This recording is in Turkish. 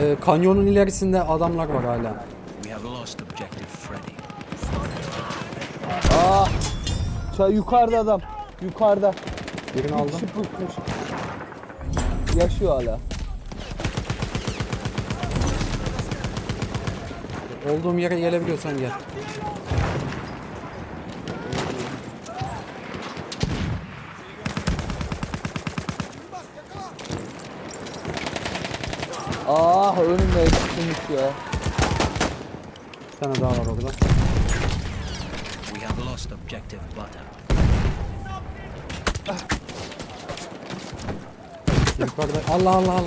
e, kanyonun ilerisinde adamlar var hala. Aa. Ça yukarıda adam. Yukarıda. Birini Bir aldım. pusmuş. Yaşıyor hala. Olduğum yere gelebiliyorsan gel. Ah önümde pusmuş ya. Bir tane daha var orada. We have lost objective butter. Yukarıda. Allah Allah Allah.